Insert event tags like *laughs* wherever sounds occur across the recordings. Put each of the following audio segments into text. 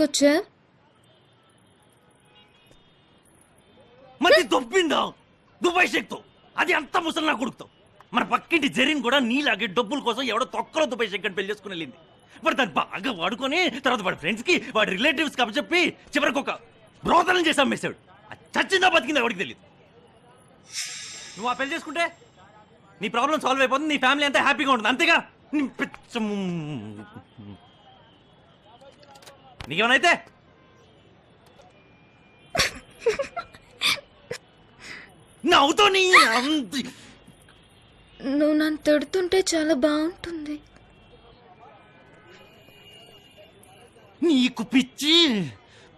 తీసుకొచ్చా? మరి దొబ్బిందా? దుబాయ్ షేక్తో. అది అంత ముసలినా కొడుకుతో. మన పక్కింటి జరీన్ కూడా నీలాగే డబ్బుల కోసం ఎవడో తొక్కలో దుబాయ్ షేక్ అని పెళ్ళి చేసుకుని వెళ్ళింది. మరి దాన్ని బాగా వాడుకొని తర్వాత వాడి ఫ్రెండ్స్కి వాడి రిలేటివ్స్కి చెప్పి చివరికి ఒక బ్రోతలం చేసి అమ్మేశాడు. చచ్చిందా బతికిందా ఎవరికి తెలియదు నువ్వు ఆ పెళ్ళి చేసుకుంటే నీ ప్రాబ్లం సాల్వ్ అయిపోతుంది నీ ఫ్యామిలీ అంతా హ్యాపీగా ఉంటుంది అంతేగా? నీ పిచ్చ ము- నీకేమైనా నవ్వుతో నీ నువ్వు నన్ను తిడుతుంటే చాలా బాగుంటుంది. నీకు పిచ్చి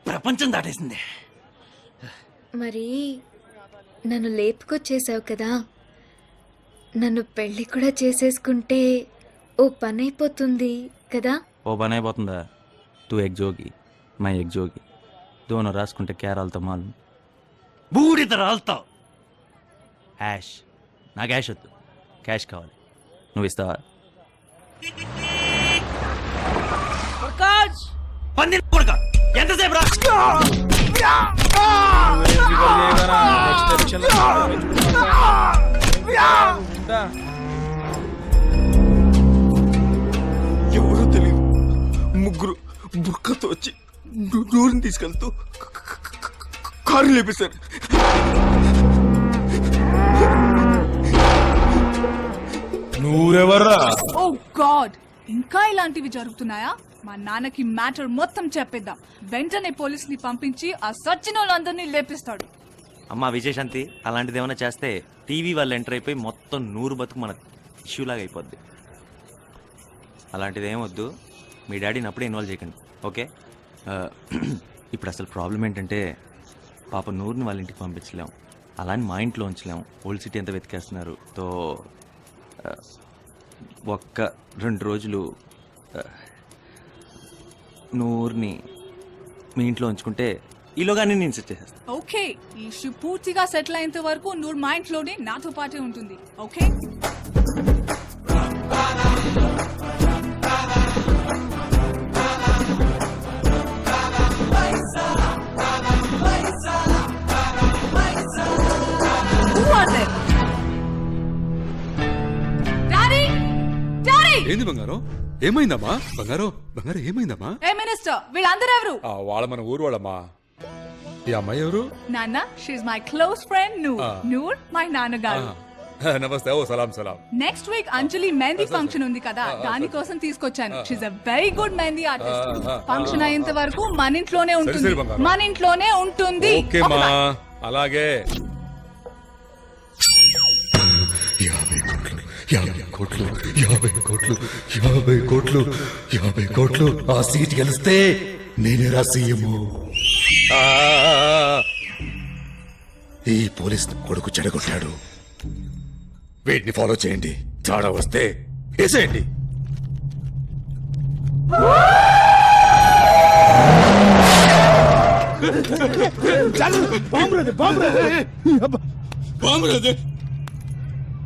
ప్రపంచం దాటేసింది. మరి నన్ను లేపుకొచ్చేసావు కదా. నన్ను పెళ్ళి కూడా చేసేసుకుంటే ఓ పని అయిపోతుంది కదా? ఓ పని అయిపోతుందా టూ ఎగ్ జోగి మై ఎగ్ జోగి దోన రాసుకుంటే కేరాలతో మాలు. బూడిద రాలుతావు యాష్ నాకు యాష్ వద్దు. క్యాష్ కావాలి. నువ్వు ఇస్తావా? పంది కొడుక. ఎంతసేపు రా? ఎవరో తెలియదు ముగ్గురు బుర్కతో వచ్చి డోర్ని తీసుకెళ్తూ కారు లేపేశారు. నువ్వెవర్రా ఓ గాడ్! ఇంకా ఇలాంటివి జరుగుతున్నాయా? మా నాన్నకి మ్యాటర్ మొత్తం చెప్పేద్దాం. వెంటనే పోలీస్ని పంపించి ఆ సచ్చిన వాళ్ళందరినీ లేపిస్తాడు. అమ్మా విజయశాంతి అలాంటిది ఏమైనా చేస్తే టీవీ వాళ్ళు ఎంటర్ అయిపోయి మొత్తం నూరు బతుకు మన ఇష్యూలాగా అయిపోద్ది అలాంటిది ఏం వద్దు. మీ డాడీని అప్పుడే ఇన్వాల్వ్ చేయకండి. ఓకే. *clears throat* ఇప్పుడు అసలు ప్రాబ్లం ఏంటంటే పాప నూరుని వాళ్ళ ఇంటికి పంపించలేం. అలానే మా ఇంట్లో ఉంచలేం. ఓల్డ్ సిటీ అంతా వెతికేస్తున్నారు. తో ఒక్క రెండు రోజులు నూరుని మీ ఇంట్లో ఉంచుకుంటే ఈలోగానే నేను సెట్ చేసేస్తాను ఓకే. ఈ ఇష్యూ పూర్తిగా సెటిల్ అయ్యేంత వరకు నూరు మా ఇంట్లోనే నాతో పాటే ఉంటుంది. ఓకే? ఏంది బంగారం? ఏమైందమ్మా? బంగారం బంగారం ఏమైందమ్మా? ఏ మినిస్టర్ వీళ్ళందరూ ఎవరు ఆ, వాళ్ళ మన ఊరు వాళ్ళమ్మా. ఈ అమ్మాయి ఎవరు? నాన్న she my close friend Noor Ah. Noor my నాన్నగారు. ఆ, *laughs* నమస్తే ఓ సలాం సలాం. Next week Anjali mehndi function ఉంది కదా. దానికోసం తీసుకొచ్చాను. She a very good mehndi artist Ah, ah, function అయ్యేంత వరకు మన ఇంట్లోనే ఉంటుంది. బంగారం. మన ఇంట్లోనే ఉంటుంది. ఓకే మా. అలాగే. యాభై కోట్లు యాభై కోట్లు యాభై కోట్లు యాభై కోట్లు ఆ సీట్ గెలిస్తే నేనే రా సీఎము ఈ పోలీస్ కొడుకు చెడగొట్టాడు. వీటిని ఫాలో చేయండి. చాడా వస్తే వేసేయండి.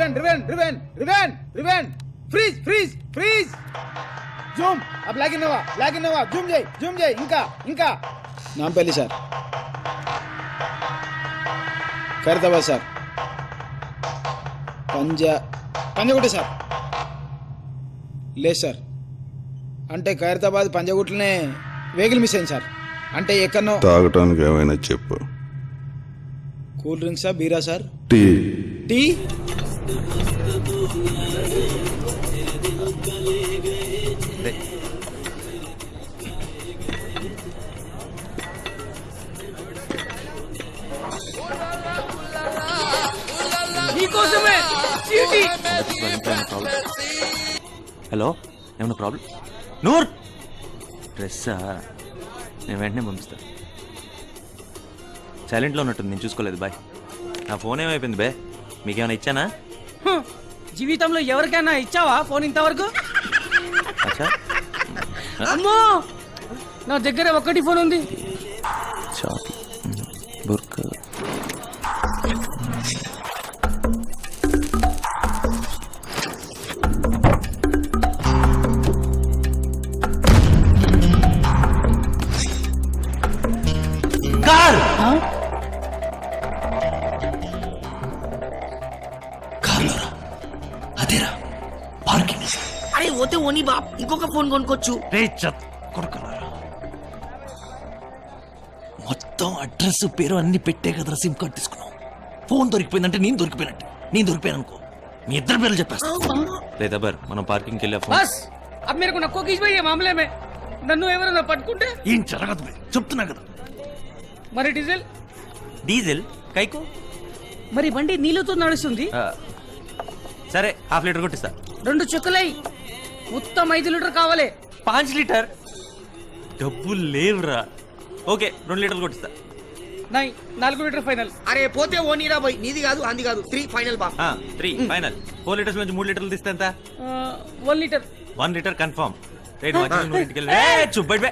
Rewind rewind rewind rewind rewind freeze freeze freeze zoom ఆ black Innova black Innova zoom చేయి జూమ్ చేయి. ఇంకా ఇంకా. Nampally sir. Khairatabad sir. Panja Panjagutta sir. లేదు సార్. అంటే ఖైరతాబాద్ పంజగుట్లనే వెహికల్ మిస్ అయింది సార్. అంటే ఎక్కడో తాగటానికి ఏమైనా చెప్పు. కూల్ డ్రింక్సా బీరా సార్. టీ. టీ? హలో ఏమన్నా ప్రాబ్లం నూర్! డ్రెస్సా? నేను వెంటనే పంపిస్తా. సైలెంట్లో ఉన్నట్టుంది నేను చూసుకోలేదు బాయ్ నా ఫోన్ ఏమైపోయింది బే? మీకేమైనా ఇచ్చానా? జీవితంలో ఎవరికైనా ఇచ్చావా ఫోన్ ఇంతవరకు? అమ్మో! నా దగ్గర ఒక్కటి ఫోన్ ఉంది. చాకి ఓని బాప్ ఇంకొక ఫోన్ కొనుక్కోవచ్చు రే చత్ కొడుకున్నారా మొత్తం అడ్రస్ పేరు అన్ని పెట్టే కదరా సిమ్ కార్డ్ తీసుకున్నావు. ఫోన్ దొరికిపోయిందంటే నేను దొరికిపోయినట్టు. నేను దొరికిపోయాను అనుకో. మీ ఇద్దరు పేర్లు చెప్పేస్తా. లేదా బర్ మనం పార్కింగ్కి వెళ్ళా ఫోన్. నన్ను ఎవరైనా పట్టుకుంటే? ఏం జరగదు బే. చెప్తున్నా కదా. మరి డీజిల్? డీజిల్? కైకు? మరి బండి నీళ్ళతో నడుస్తుంది. ఆ, సరే హాఫ్ లీటర్ కొట్టిస్తా. రెండు చుక్కలై. మొత్తం ఐదు లీటర్ కావాలి. పాంచ్ లీటర్? డబ్బులు లేవురా. ఓకే రెండు లీటర్లు కొట్టిస్తా. నై నాలుగు లీటర్ ఫైనల్. అరే పోతే ఓనీరా పోయి. నీది కాదు అంది కాదు. త్రీ ఫైనల్ బాప్ త్రీ ఫైనల్. ఫోర్ లీటర్స్ నుంచి మూడు లీటర్లు తీస్తే ఎంత? One litre. One litre confirm. Rate ఇంటికి వెళ్ళి చుబ్బడి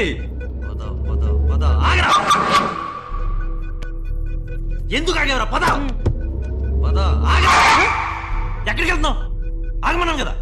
పద పద పద. ఆగరా! ఎందుకు ఆగేవరా? పద! పద ఆగరా! ఎక్కడికి వెళ్తున్నావు? ఆగమన్నాను కదా.